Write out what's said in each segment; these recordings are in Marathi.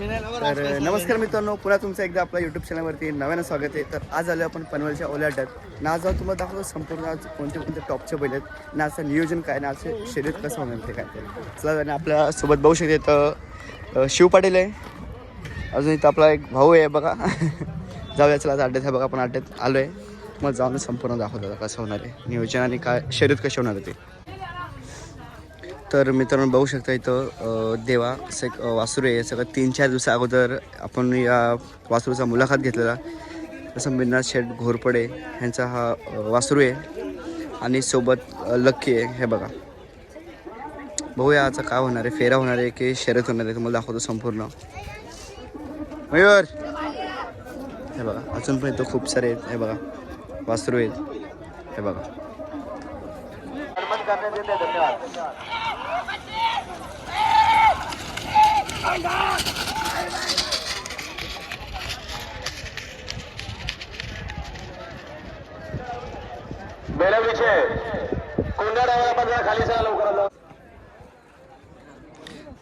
तर नमस्कार मित्रांनो पुन्हा तुमचं एकदा आपल्या यूट्यूब चॅनलवरती नव्यानं स्वागत आहे. तर आज आलो आपण पनवेलच्या ओल्या अड्ड्यात ना आज जाऊन तुम्हाला दाखवतो संपूर्ण आज कोणते कोणते टॉपचे बैल आहेत. ना असं नियोजन काय ना असं शरीर कसं होणार ते काय चला आणि आपल्यासोबत बघू शकते तर शिव पाटील आहे. अजून इथं आपला एक भाऊ आहे बघा. जाऊया चला आज अड्ड्यात आहे बघा आपण अड्ड्यात आलो आहे मग जाऊन संपूर्ण दाखवतो कसं होणार आहे. नियोजन आणि काय शरीर कसे होणार ते. तर मित्रांनो बघू शकता इथं देवा असं एक वासरू आहे सगळं तीन चार दिवसा अगोदर आपण या वासरूचा मुलाखत घेतलेला. जसं मिरनाथ शेठ घोरपडे ह्यांचा हा वासरू आहे. आणि सोबत लक्की आहे हे बघा. बघूया याचा काय होणार आहे फेरा होणार आहे की शर्यत होणार आहे तुम्हाला दाखवतो संपूर्ण. मयूर! हे बघा अजून पण इथं खूप सारे आहेत हे बघा. वासरू आहेत हे बघा.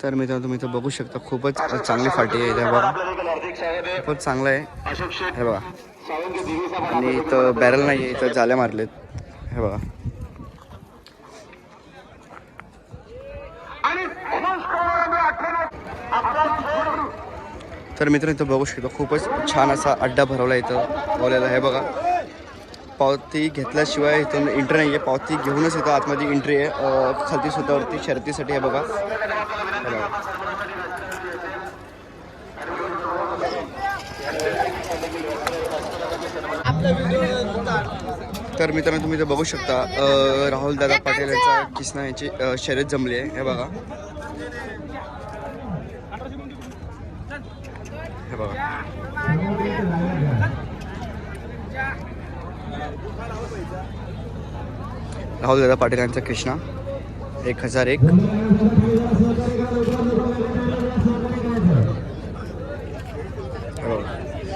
तर मित्रांनो तुम्ही इथं बघू शकता खूपच चांगली फाटी आहे हे बघा. खूपच चांगलं आहे. हे बघा. आणि इथं बॅरल नाही आहे इथं जाल्या मारलेत. हे बघा. तर मित्र इथं बघू शकतो खूपच छान असा अड्डा भरवला इथं ओल्याला हे बघा पावती घेतल्याशिवाय इथून एंट्री नाही आहे पावती घेऊनच इथं आतमध्ये एंट्री आहे. खालती स्वतःवरती शर्तीसाठी हे बघा. तर मित्रांनो तुम्ही इथं बघू शकता राहुल दादा पाटील यांचा किसना यांची शर्यत जमली आहे. हे बघा. हे बघा. राहुल दादा पाटील यांचा कृष्णा. एक हजार एक.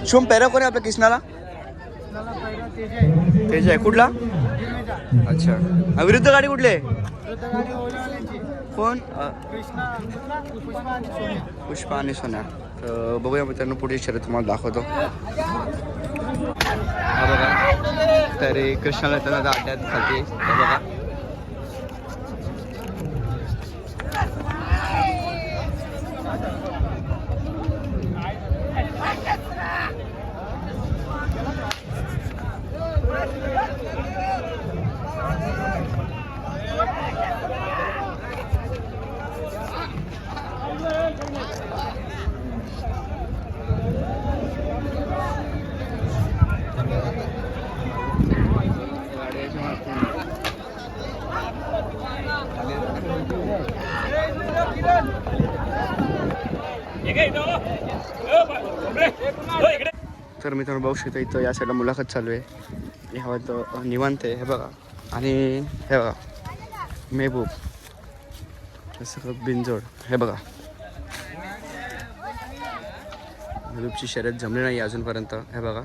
शुभम पेरा कोण आहे आपल्या कृष्णाला? तेज आहे कुठला? अच्छा. विरुद्ध गाडी कुठली आहे? कोण? अ, पुष्पा आणि सोन्या. तर बघूया मित्रांनो पुढे शर्यत तुम्हाला दाखवतो. हा बघा. तर कृष्णाला त्यांना अड्ड्यात खाते बघा. तर मित्रांनो बघू शकता इथं या साईडला मुलाखत चालू आहे. हवा तर निवांत आहे हे बघा. आणि हे बघा मेहबूब हे सगळं बिनजोड हे बघा. मेहबूबची शर्यत जमली नाही अजूनपर्यंत हे बघा.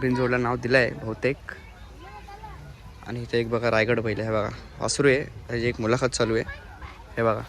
बिनजोडला नाव दिलं आहे बहुतेक. आणि इथे एक बघा रायगड पहिले हे बघा. वासरू आहे त्याची एक मुलाखत चालू आहे हे बघा.